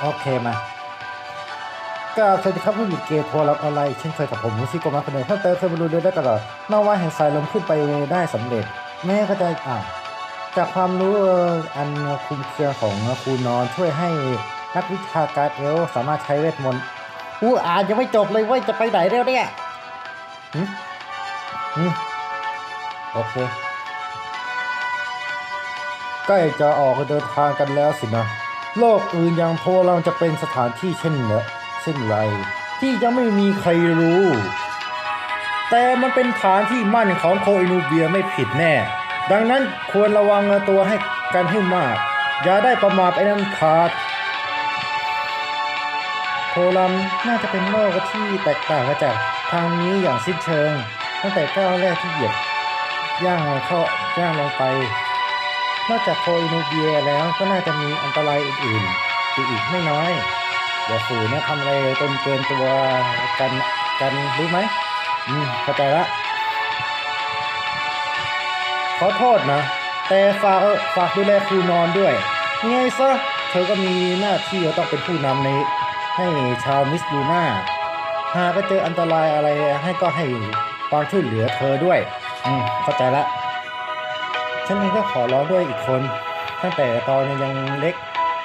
โอเคมา ก็สวัสดีครับผู้มีเกมโทรรับออนไลน์เช่นเคยกับผมมุสิโกมาคนเดิมเพิ่มเติมเคยมาดูด้วยได้ตลอดนอกว่าแห่งสายลมขึ้นไปได้สำเร็จ แม่ก็จะอ่าจากความรู้อันคลุมเครือของครูนอนช่วยให้นักวิชาการเอลสามารถใช้เวทมนต์อู้อ่านยังไม่จบเลยว่าจะไปไหนแล้วเนี่ยหืมหืมโอเคใกล้จะออกเดินทางกันแล้วสินะ โลกอื่นอย่างโพลังจะเป็นสถานที่เช่นเนอะเช่นไรที่ยังไม่มีใครรู้ แต่มันเป็นฐานที่มั่นของโคอินูเบียไม่ผิดแน่ ดังนั้นควรระวังตัวให้กันให้มาก อย่าได้ประมาทไปนั้นขาดโพลัมน่าจะเป็นโลกที่แตกต่างจากทางนี้อย่างสิ้นเชิง ตั้งแต่ก้าวแรกที่เหยียบย่างเข้าย่างลงไป นอกจากโคอินูเบียแล้วก็น่าจะมีอันตรายอื่นๆอยู่อีกไม่น้อยอย่าฝืนนะทำอะไรจนเกินตัวกันกันรู้ไหมอืมเข้าใจละขอโทษนะ แต่ฝากฝากดูแลครูนอนด้วยไงซะเธอก็มีหน้าที่ต้องเป็นผู้นำในให้ชาวมิสลูน่าหากเจออันตรายอะไรให้ก็ให้ความช่วยเหลือเธอด้วย อืมเข้าใจละ ฉันเองก็ขอร้องด้วยอีกคน ตั้งแต่ตอนยังเล็ก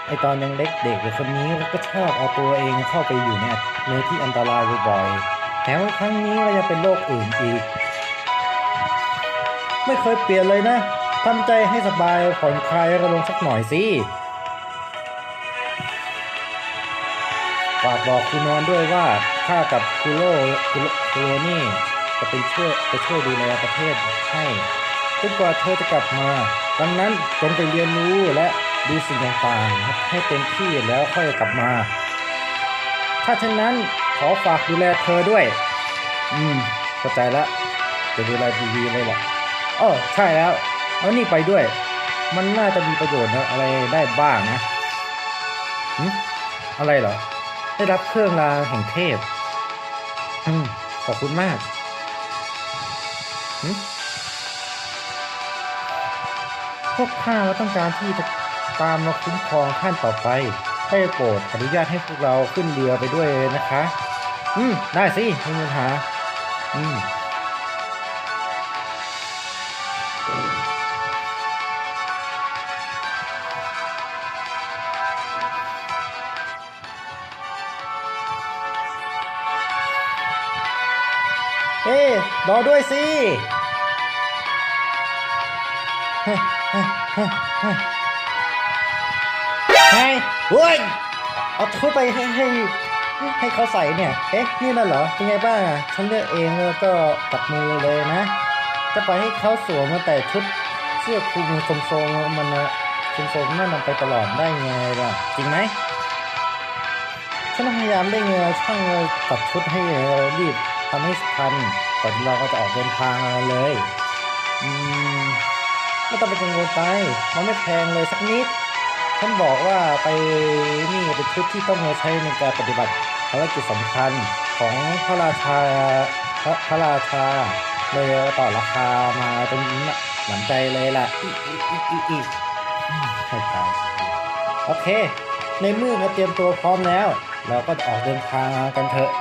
ไอตอนยังเล็กเด็กเด็กคนนี้ก็ชอบเอาตัวเองเข้าไปอยู่ในในที่อันตรายบ่อยๆแถมครั้งนี้ก็ยังเป็นโรคอื่นอีก ไม่เคยเปลี่ยนเลยนะทำใจให้สบายผ่อนคลายก็ลงสักหน่อยสิฝากบอกคุณนอนด้วยว่าข้ากับคุโร่คุโรนี่จะเป็นช่วยไปช่วยดูแลประเทศให้ จนกว่าเธอจะกลับมาดังนั้นจงไปเรียนรู้และดูสิ่งต่างๆให้เต็มที่แล้วค่อยกลับมา ถ้าเช่นนั้นขอฝากดูแลเธอด้วย อืมเข้าใจแล้วจะดูแลดีๆเลยล่ะอ๋อใช่แล้วเอานี่ไปด้วย มันน่าจะมีประโยชน์อะไรได้บ้างนะหึอะไรเหรอ ได้รับเครื่องรางแห่งเทพ อืมขอบคุณมากหึพ วกข้าต้องการที่จะตามมาคุ้มครองท่านต่อไปให้โปรดอนุญาตให้พวกเราขึ้นเรือไปด้วยเลยนะคะ อืม ได้สิไม่มีปัญหา อืมเฮ้รอด้วยสิ เฮ้เฮ้เฮ้เฮ้ไงเฮ้ยเอาชุดไปให้ให้ให้เขาใส่เนี่ย เอ๊ะ นี่น่ะเหรอ เป็นไงบ้างอะฉันเลือกเองแล้วก็ตัดมือเลยนะ จะไปให้เขาสวมมาแต่ชุดเสื้อคลุมทรงๆมันนะทรงๆนั่นนำไปตลอดได้ไงล่ะ จริงไหมฉันพยายามเร่งเงช่างตัดชุดให้รีบทำให้ทันก่อนที่เราก็จะออกเดินทางเลย อืม ไม่ต้องไปกังวลไป มันไม่แพงเลยสักนิด ฉันบอกว่าไปนี่เป็นชุดที่ต้องใช้ในการปฏิบัติภารกิจสำคัญของพระราชาพระพระราชาเลยต่อราคามาจนหนันใจเลยล่ะอีอีอีอีอีให้ตายโอเค ในเมื่อเราเตรียมตัวพร้อมแล้ว เราก็ออกเดินทางกันเถอะ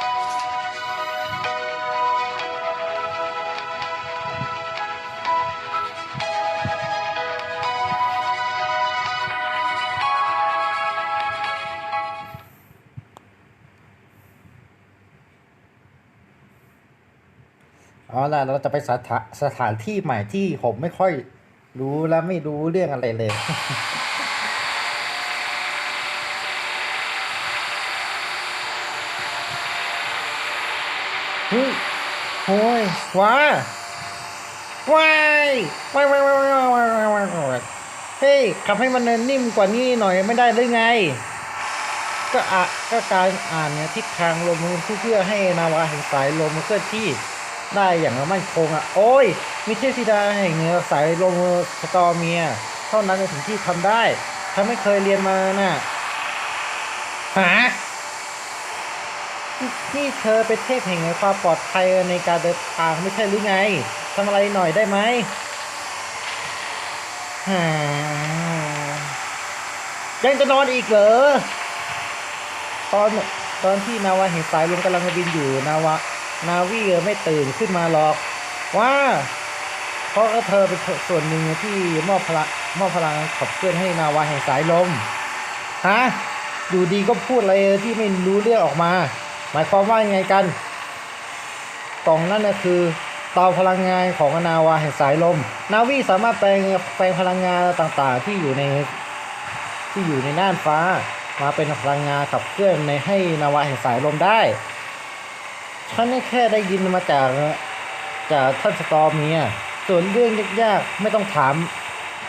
ล่ะเราจะไปสถาสถานที่ใหม่ที่ผมไม่ค่อยรู้และไม่รู้เรื่องอะไรเลย เฮ้ยโอ้ยว้าว้ายว้ายว้ายว้ายว้ายว้ายว้ายว้ายว้ายเฮ้ยขับให้มันนิ่มกว่านี้หน่อยไม่ได้หรือไง ก็อะก็การอ่านเนี่ยทิศทางลมเพื่อให้นาวาแห่งสายลมเคลื่อนที่ ได้อย่างมั่นคงอะ โอ้ยมีเทพธิดาแห่งสายลมสตอเมีย เท่านั้นถึงที่ทำได้ฉันไม่เคยเรียนมาน่ะหานี่เธอเป็นเทพแห่งความปลอดภัยในการเดินทางไม่ใช่หรือไงทำอะไรหน่อยได้ไหมฮ่ายังจะนอนอีกเหรอ ตอนตอนที่นาวาเห็นสายลมกำลังบินอยู่นาวา นาวีไม่ตื่นขึ้นมาหรอก ว่า เพราะเธอเป็นส่วนหนึ่งที่มอบพลังมอบพลังขับเคลื่อนให้นาวาแห่งสายลมฮะอยู่ดีก็พูดอะไรที่ไม่รู้เรื่องออกมา หมายความว่ายังไงกันกล่องนั่นนะคือเตาพลังงานของนาวาแห่งสายลม นาวีสามารถแปลงแปลงพลังงานต่างๆ ที่อยู่ในที่อยู่ในน่านฟ้า มาเป็นพลังงานขับเคลื่อนในให้นาวาแห่งสายลมได้ ฉันนี่แค่ได้ยินมาจากจากท่านสตอมเนี่ยส่วนเรื่องยากๆไม่ต้องถาม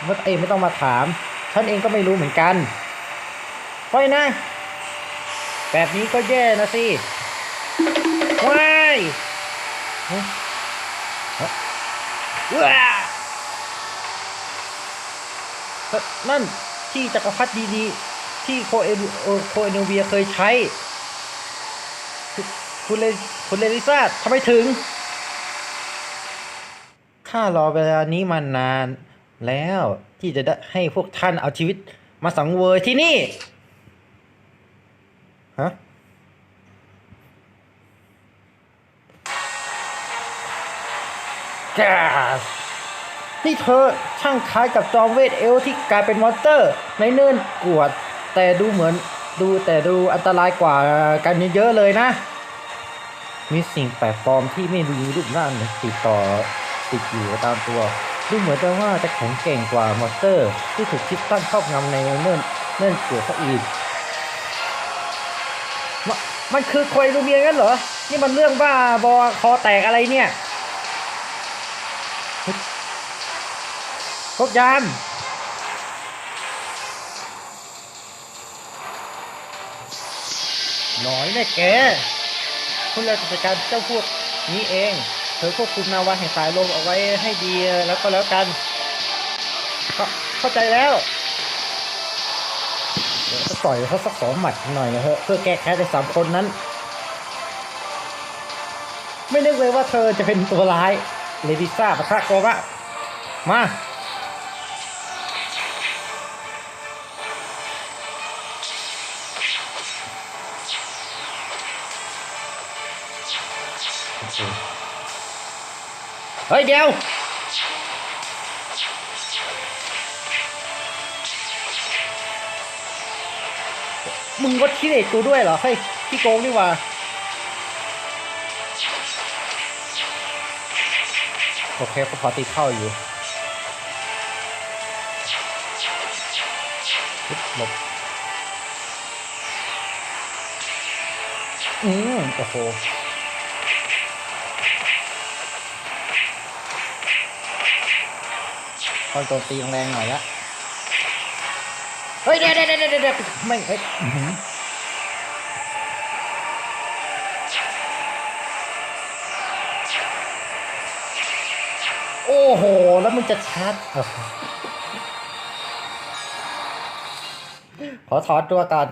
ไม่เอยไม่ต้องมาถาม ฉันเองก็ไม่รู้เหมือนกันเพราะนะ แบบนี้ก็แย่นะสิว้ายว้าเฮ้ยนั่นที่จักรพรรดิดี ๆ ที่โคเอโอโคเอโนเวียเคยใช้ คุณเลคุณเลลิซ่าทำไมถึง ข้ารอเวลานี้มานาน แล้วที่จะได้ให้พวกท่านเอาชีวิตมาสังเวยที่นี่ ฮะ แกนี่เธอช่างคล้ายกับจอมเวทเอลที่กลายเป็นมอนสเตอร์ ในเนื่นกวด แต่ดูเหมือนดูแต่ดูอันตรายกว่ากันเยอะเลยนะ มีสิ่งแปลกปลอมที่ไม่รู้รูปร่างติดต่อติดอยู่ตามตัว ดูเหมือนจะว่าจะแข็งแกร่งกว่ามอนสเตอร์ ที่ถูกคิดตั้งครอบงำในเนื่นเนื่นกวดซะอีกมมันคือควยลูเมียงั้นเหรอ นี่มันเรื่องบ้าบอคอแตกอะไรเนี่ยพวกยามน่อยแน่แก คุณเราจะจัดการเจ้าพวกนี้เอง เธอควบคุมนาวาแห่งสายลมเอาไว้ให้ดีแล้วก็แล้วกัน เข้าใจแล้วเดี๋ยวจะต่อยเขาสักสองหมัดหน่อยนะเถอะเพื่อแก้แค้นในสามคนนั้น ไม่นึกเลยว่าเธอจะเป็นตัวร้ายเลดิซ่าปะทะโกบะมา เฮ้ยเดี๋ยวมึงก็ที่เด็กกูด้วยเหรอเฮ้ยพี่โกงนี่ว่าโอเคก็พอตีเข้าอยู่หลบอืมโอ้โห ตอนโจมตีแรงๆหน่อยละเฮ้ยเดี๋ยวเดี๋ยวเดี๋ยวเดี๋ยวไม่เฮ้ยอื้อหือโอ้โห แล้วมันจะชัดโอ้โหขอถอนตัวก่อน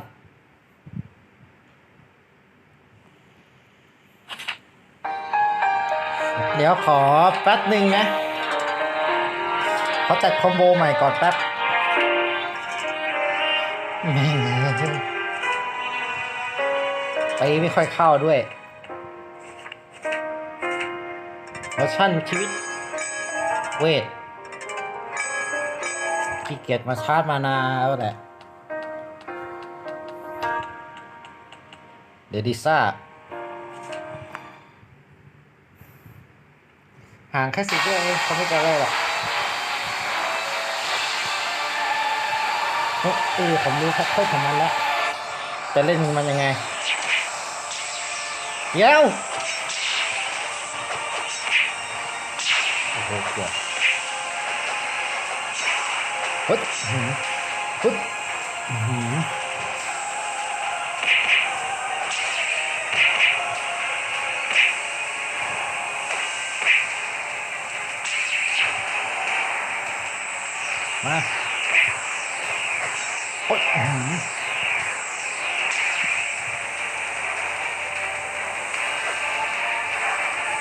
เดี๋ยวขอแป๊บหนึ่งนะ เขาจัดคอมโบใหม่ก่อนแป๊บแม่ไปไม่ค่อยเข้าด้วยเวอร์ชั่นชีวิต เวทขี้เกียจมาชาร์จมานาแล้วแหละ เดดิซ่า ห่างแค่สิบเรื่องเองเขาไม่จะได้หรอก เอ้ยเออผมรู้ครับโทษของมันแล้วจะเล่นมันยังไงเดี๋ยวโอ้โหเกือบฮึดหืมฮึดหืมมา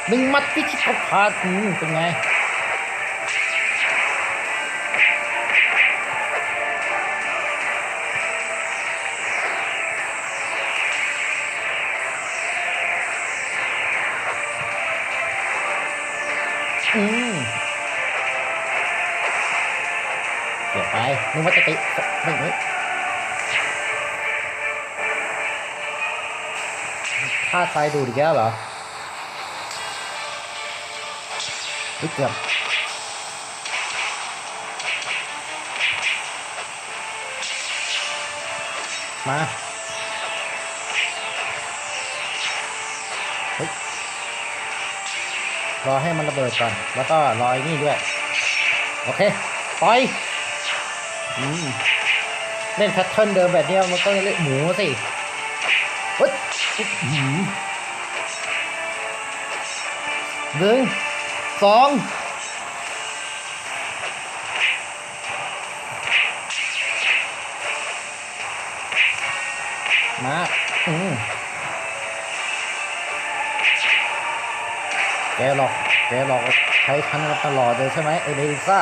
หนึ่งมัดพิชิตเขาขาดเป็นไงอืมเดี๋ยวไปนึกว่าจะติไม่ไม่พลาใไฟดูดีแก้วเหรอ เฮ้ยเกือบมาเฮ้ยรอให้มันระเบิดก่อน แล้วก็รอไอ้นี่ด้วย โอเคปล่อยอืมเล่นแพทเทิร์นเดิมแบบเนี้มันก็เล่นหมูสิเฮ้ยหือหนึ่ง สองมาอืมแกหลอก แกหลอกใช้ทันมาตลอดเลยใช่ไหมไอเดซ่า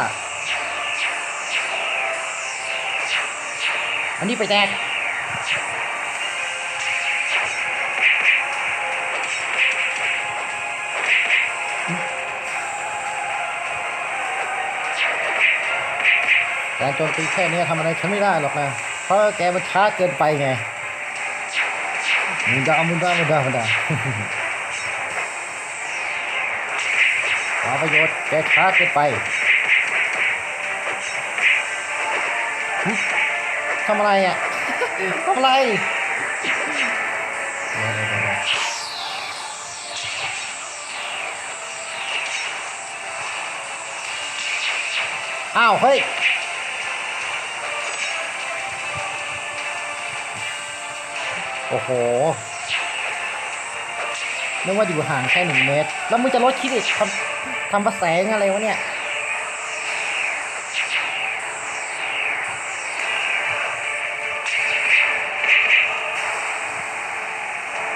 อันนี้ไปแตก การโจมตีแค่นี้ทำอะไรฉันไม่ได้หรอกนะ เพราะแกมันช้าเกินไปไงมุนดามุนดามุนดามุนดาหาประโยชน์แกช้าเกินไปทำอะไรอะทำอะไรเอ้าวเฮ้ย อ้โหนึกว่าอยู่ห่างแค่หนึ่งเมตร แล้วมึงจะลดคิดอีกทำทำประแสงอะไรวะเนี่ย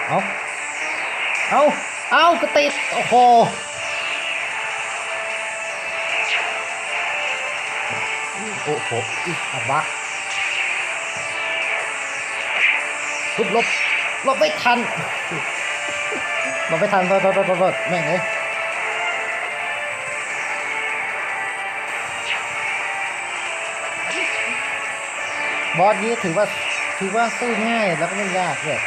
เอาเอาเอาก็ติด โอ้โห โอ้โหอีกอับบัก ทุบลบลบไม่ทันลบไม่ทันโทษโทษโทษโทษแม่งเลยบอสนี้ถือว่าถือว่าสู้ง่ายแล้วก็ไม่ยากด้วย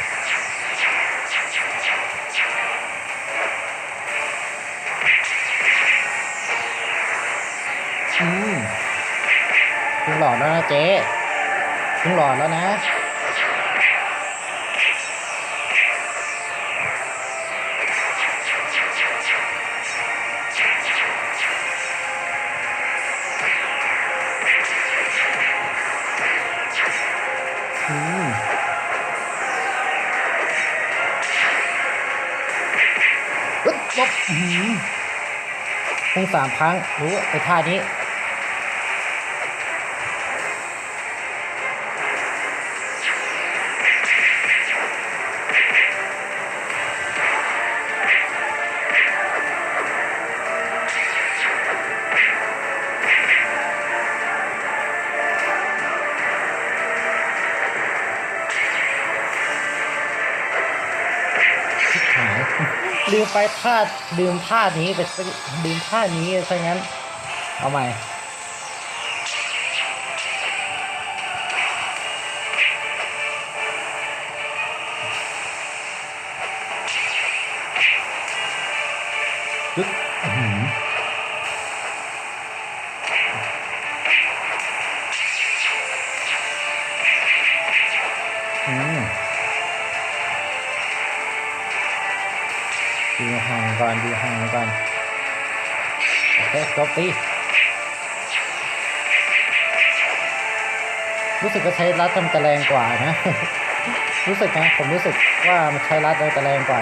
อืมคุณหลอดแล้วนะเจ๊คุณหลอดแล้วนะ งสามครั้งรู้ไอ้ท่านี้ ไปพลาลืมพลานี้ไปซะลืมพลานี้ซะงั้น เอาใหม่ปึ๊บ ห่างก่อนดูห่างก่อนโอเคจบตีรู้สึกว่าใช้รัดทำจะแรงกว่านะ รู้สึกนะ ผมรู้สึกว่ามันใช้รัดจะแรงกว่า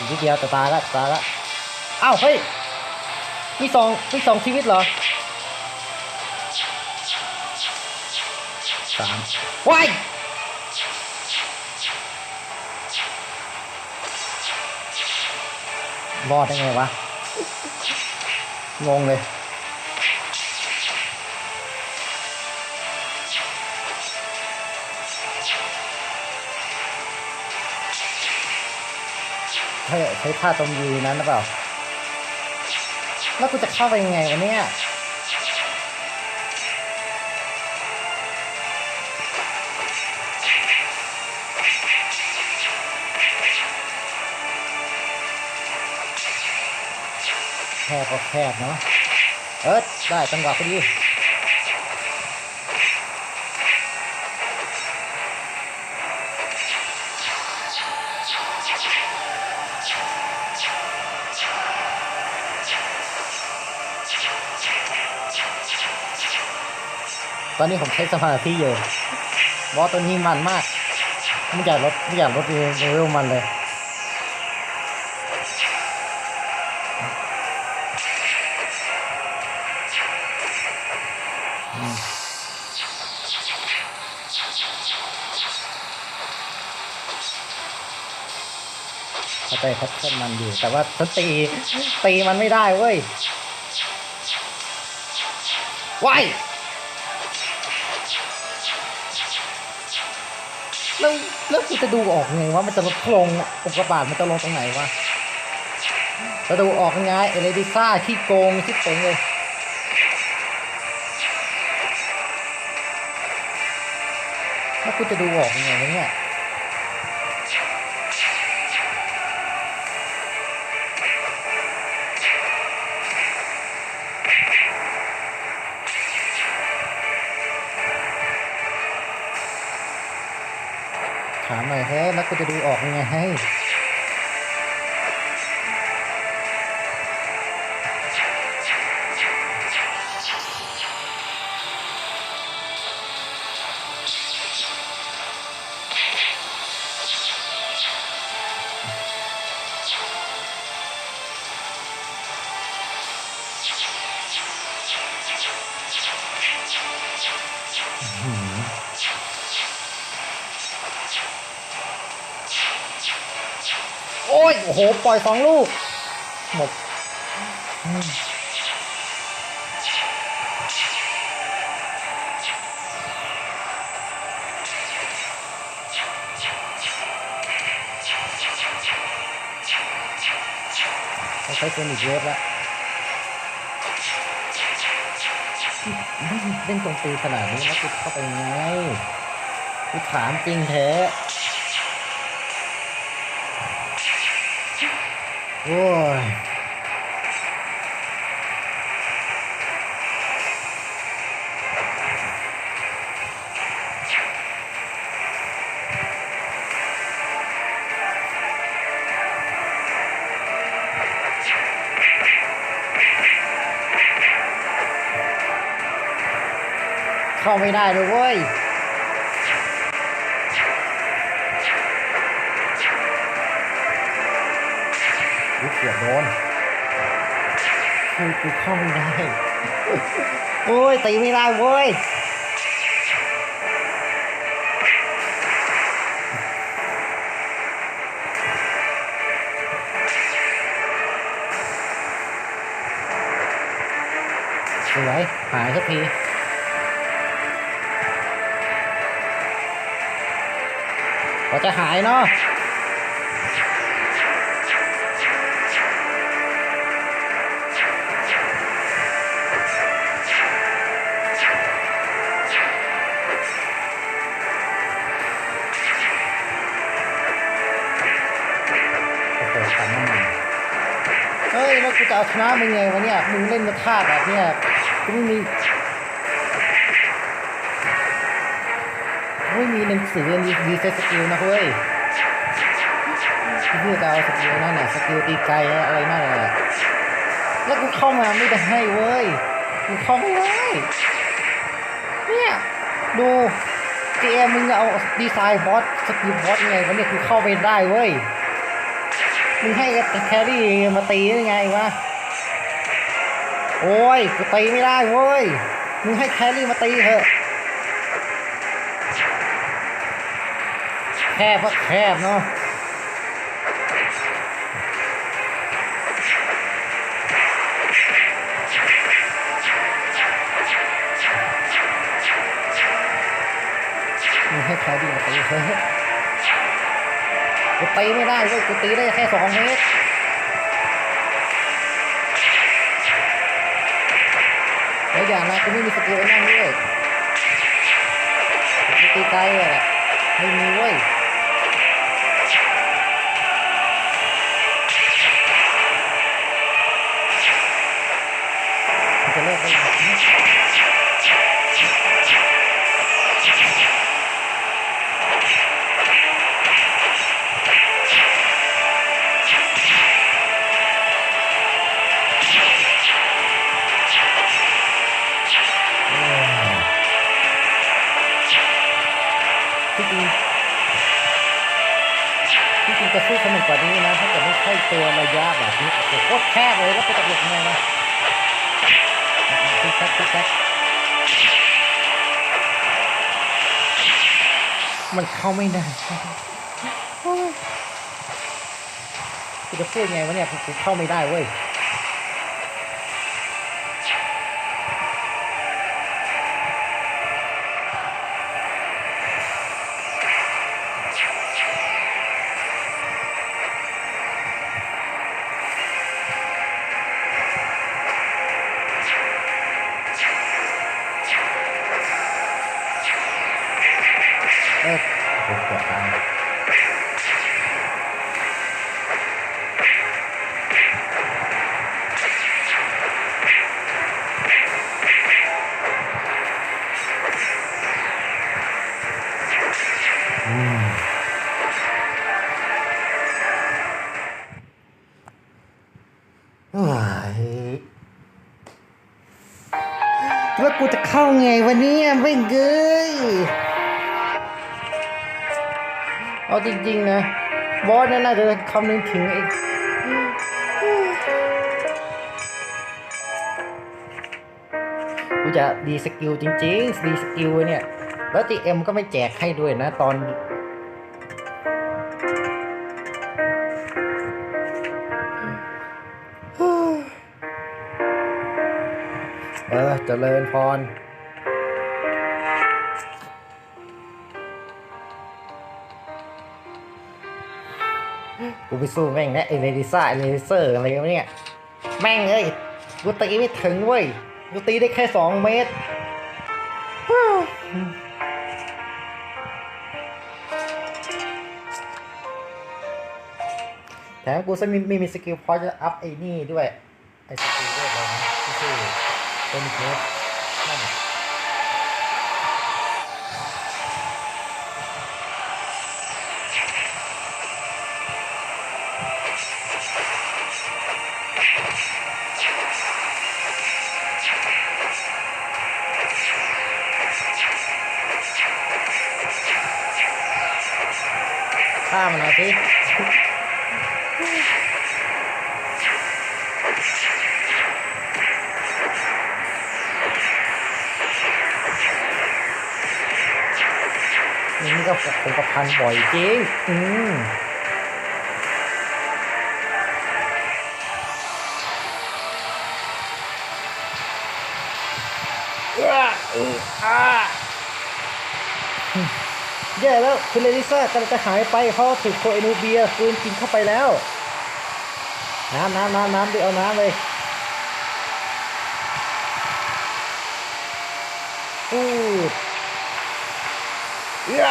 อีกนิดเดียวจะตายละตายละอ้าวเฮ้ยมีสองมีสองชีวิตเหรอสามว้ายรอดได้ไงวะงงเลย ใช้ท่าตรงยืนนั้นหรือเปล่า แล้วกูจะเข้าไปยังไงวะเนี่ยแคบก็แคบเนาะ เออได้จังหวะพอดี ตอนนี้ผมใช้สมาธิอยู่บอสตัวนี้มันมากไม่อยากลดไม่อยากลดเลเวลมันเลยอืมเข้าใจแพทเทิร์นมันอยู่ แต่ว่าฉันตี ตีมันไม่ได้เว้ยว้าย แล้วแล้วกูจะดูออกไงว่ามันจะลดลงอุกกาบาตมันจะลงตรงไหนวะจะดูออกยังไงเอเลดิซ่าที่โกงที่เป่งเลยแล้วกูจะดูออกยังไงวะเนี่ยามหน่อยเฮ้แล้วกูจะดูออกยังไงให้หื โอ้ยโอ้โห ปล่อยสองลูก หมดอืมต้องใช้เป็นอีกเวฟแล้วเล่นตรงตีขนาดนี้แล้วกูเข้าไปยังไงกูถามจริงแท้ โอ้ยเข้าไม่ได้เลยเว้ย เกือบโดนคือกูเข้าไม่ได้โอ้ยตีไม่ได้เว้ยสวยหายสักทีก็จะหายเนาะ เอาชนะมึงไงวะเนี่ย มึงเล่นมาท่าแบบเนี้ยกูไม่มีไม่มีหนังสือดีดีเซตสกิลนะเว้ยเพื่อจะเอาสกิลนั่นน่ะสกิลตีไกลอะไรนั่นแหละแล้วกูเข้ามาไม่ได้เว้ยกูเข้าไม่ได้เนี่ยดูเกมมึงเอาดีไซน์บอสสกิลบอสไงวะเนี่ยกูเข้าไม่ได้เว้ยมึงให้แครี่มาตีได้ไงวะ โอ้ยกูตีไม่ได้เว้ย มึงให้แครี่มาตีเถอะ แคบก็แคบเนาะมึงให้แครี่มาตีเถอะ กูตีไม่ได้เว้ย กูตีได้แค่สองเมตร แล้วอย่างนะกูไม่มีสกิลนั่งด้วยกูตีไกลเลยไม่มีเว้ยจะเลิกได้ยังไจริงจะสู้สนุกกว่านี้นะถ้าเกิดไม่ใช่ตัวระยะแบบนี้โอ้โหโคตรแคบเลยแล้วไปตกหลุมไงนะติ๊กแท็กติ๊กแท็กมันเข้าไม่ได้โอ้ยกูจะพูดไงวะเนี่ยกูเข้าไม่ได้เว้ย เออโอ้โหเกือบตายอืมเฮ้ยแล้วกูจะเข้าไงวันนี้ จริง ๆ นะบอสเนี่ยน่าจะคำนึงถึงไอ้กูจะดีสกิลจริงๆดีสกิลเนี่ย แล้วตีเอ็มก็ไม่แจกให้ด้วยนะ ตอนเออจเจริญพร กูไปสู้แม่งนะไอเลดิซ่าไอเลเซอร์อะไรกันเนี่ยแม่งเอ้ยกูตีไม่ถึงเว้ยกูตีได้แค่สองเมตรแถมกูจะมีม่มีสกิลพอจะอัพไอ้นี่ด้วย ไอ้สกิลด้วยอะไรนะที่ชื่อโทนิเนสนั่ ฆ่ามันหน่อยสินี่ก็คงกระพันบ่อยจริง อืมเอื้ออืออ่า แย่แล้วคุณเลลิซ่ากำลังจะหายไปเพราะถูกโคเอนูเบียฟืนกินเข้าไปแล้ว น้ำน้ำน้ำน้ำดิเอาน้ำเลยอู้เอื้อ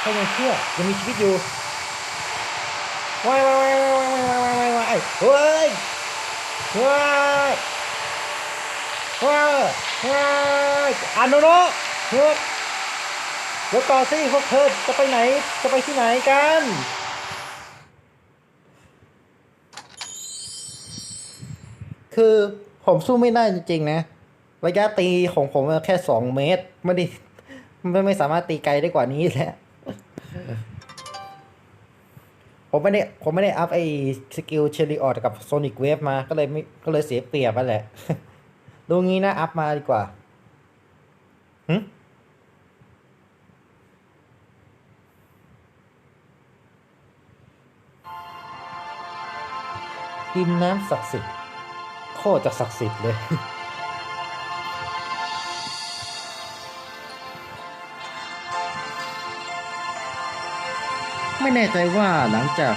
เขายังเชื่อยังมีชีวิตอยู่ว้ายว้ายว้ายว้ายว้ายว้ายว้ายเฮ้ย ว้ายว้ายว้ยอาโนโนเฮ้ยเดี๋ยวก่อสิพวกเธอจะไปไหน จะไปที่ไหนกันคือผมสู้ไม่ได้จริงๆนะ ระยะตีของผมแค่สองเมตร ไม่ได้ไม่ไม่สามารถตีไกลได้กว่านี้แหละ ผมไม่ได้ผมไม่ได้อัพไอ้สกิลเชลิออดกับโซนิกเวฟมาก็เลยไม่ก็เลยเสียเปรียบไปแหละ ดูงี้นะ อัพมาดีกว่าหึดินน้ำศักดิ์สิทธิ์โคตรจะศักดิ์สิทธิ์เลย ไม่แน่ใจว่าหลังจาก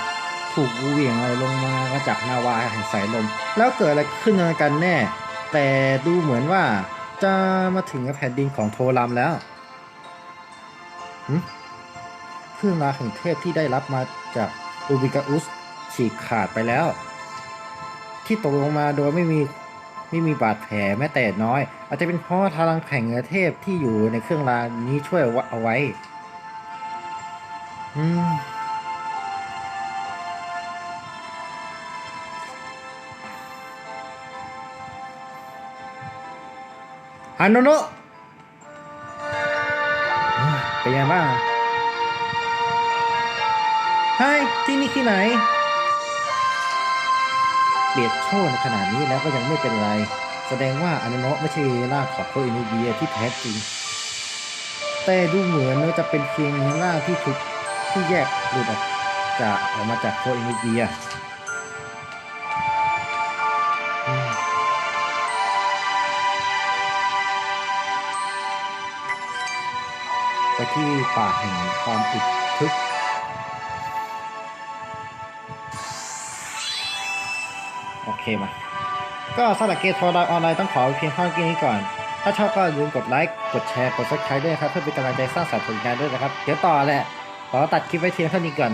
ถูกเหวี่ยงอะไรลงมาจากนาวาแห่งสายลม แล้วเกิดอะไรขึ้นกันแน่ แต่ดูเหมือนว่าจะมาถึงแผ่นดินของโทรัมแล้วเครื่องรางแห่งเทพที่ได้รับมาจากอูบิกาอุสฉีกขาดไปแล้ว ที่ตกลงมาโดยไม่มีไม่มีบาดแผลแม้แต่น้อย อาจจะเป็นเพราะพลังแห่งเทพที่อยู่ในเครื่องรางนี้ช่วยเอาไว้ อืม ฮันโนโนะเป็นยังไงบ้างไฮที่นี่ที่ไหนเปียกโชนขนาดนี้แล้วก็ยังไม่เป็นไร แสดงว่าอานาโนะไม่ใช่ร่าของโคอินเบียที่แท้จริง แต่ดูเหมือนว่าจะเป็นเพียงร่าที่ถูกที่แยกหลุดออกจากออกมาจากโคอินเบีย ที่ป่าแห่งความอึดทึก โอเคมา ก็สำหรับเกมโทรไลน์ออนไลน์ต้องขอเพียงเท่านี้ก่อน ถ้าชอบก็อย่าลืมกดไลค์ กดแชร์ กดซับสไครต์ด้วยนะครับ เพื่อเป็นกำลังใจสร้างสรรค์ผลงานด้วยนะครับ เดี๋ยวต่อแหละขอตัดคลิปไว้เพียงเท่านี้ก่อน